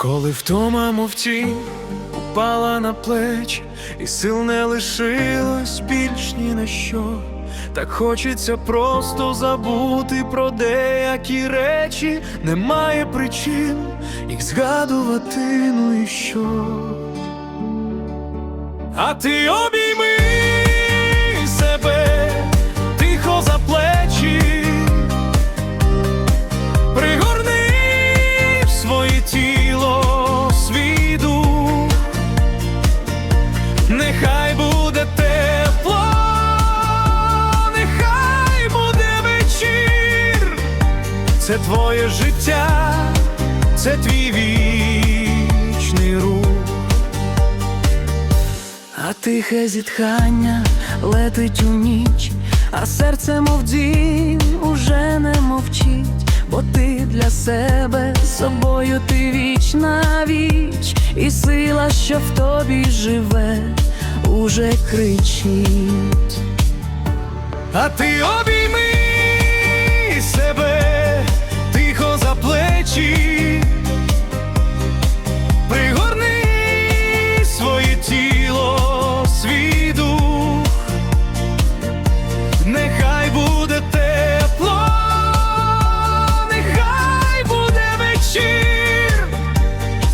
Коли втома мов тінь упала на плеч, і сил не лишилось більш ні на що. Так хочеться просто забути про деякі речі, немає причин їх згадувати, ну і що. А ти обійми твоє життя, це твій вічний рух. А тихе зітхання летить у ніч, а серце мов уже не мовчить, бо ти для себе собою ти віч на віч, і сила, що в тобі живе, уже кричить. А ти обійми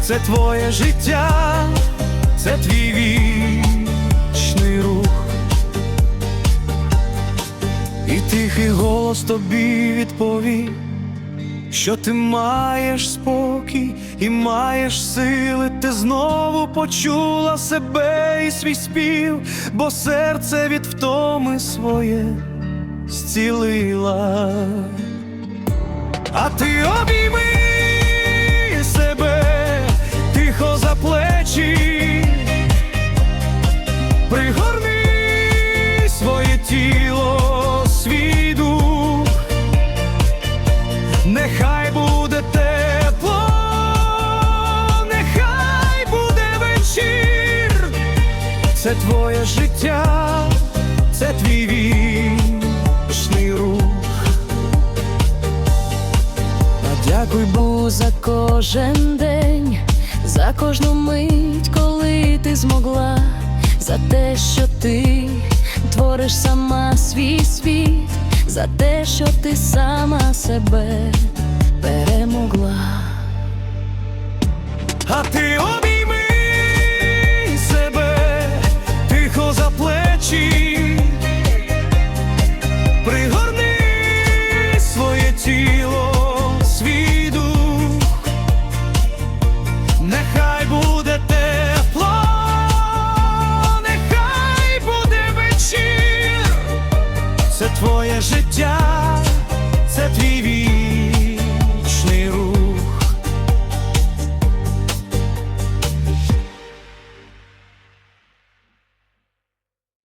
це твоє життя, це твій вічний рух. І тихий голос тобі відповів, що ти маєш спокій і маєш сили, ти знову почула себе і свій спів, бо серце від втоми своє зцілила. А ти обійми нехай буде тепло, нехай буде вечір, це твоє життя, це твій вічний рух. А дякуй Богу за кожен день, за кожну мить, коли ти змогла, за те, що ти твориш сама свій світ, за те, що ти сама себе перемогла. це твоє життя, це твій вік.